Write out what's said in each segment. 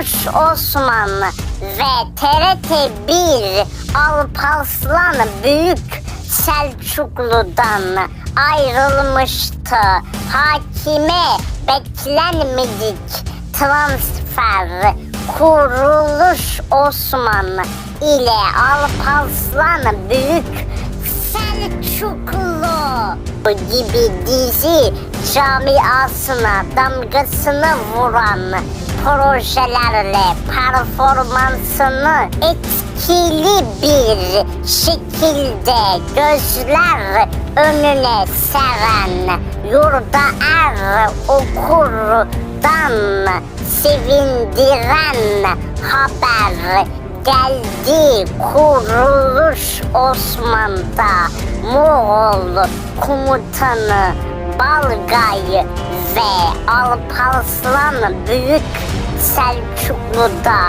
Kuruluş Osmanlı ve TRT 1 Alparslan Büyük Selçuklu'dan ayrılmıştı. Hakime beklenmedik transfer Kuruluş Osmanlı ile Alparslan Büyük Selçuklu gibi dizi camiasına damgasını vuran projelerle performansını etkili bir şekilde gözler önüne seren yurda er okurdan sevindiren haber geldi. Kuruluş Osman'da Moğol komutanı Balgay ve Alparslan Büyük Selçuklu'da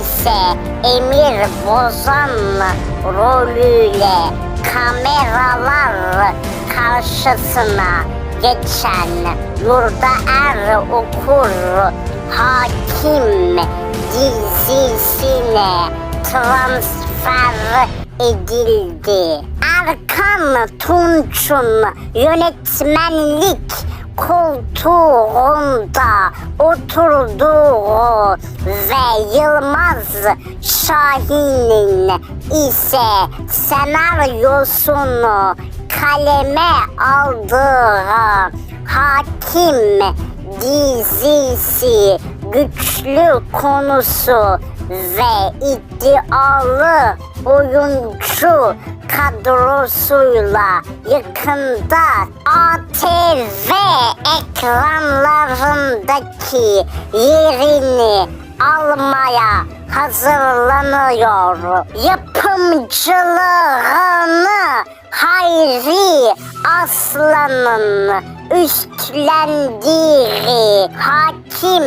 ise Emir Bozan rolüyle kameralar karşısına geçen Yurda Er Okur Hakim dizisine transfer edildi. Erkan Tunç'un yönetmenlik koltuğunda oturduğu ve Yılmaz Şahin'in ise senaryosunu kaleme aldığı Hakim dizisi güçlü konusu ve iddialı oyuncu kadrosuyla yakında ATV ekranlarındaki yerini almaya hazırlanıyor. Yapımcılığını Hayri Aslan'ın üstlendiği Hakim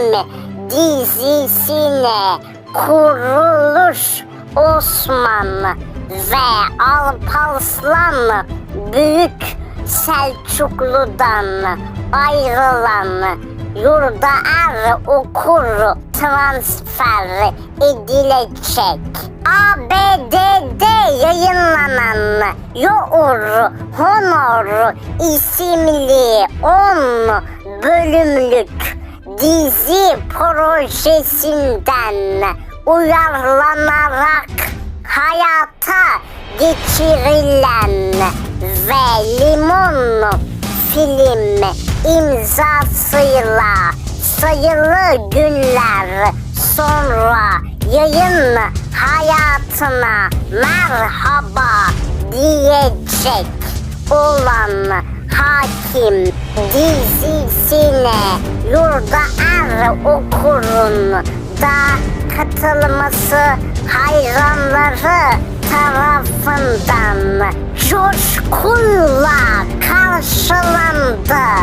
dizisine kuruluş Osman ve Alparslan Büyük Selçuklu'dan ayrılan Yurda Er Okur transfer edilecek. ABD'de yayınlanan Your Honor isimli 10 bölümlük dizi projesinden uyarlanarak hayata geçirilen ve Limon film imzasıyla sayılı günler sonra yayın hayatına merhaba diyecek olan Hakim dizisine Yurda Er Okur'un da katılması hayranları tarafından coşkuyla karşılandı.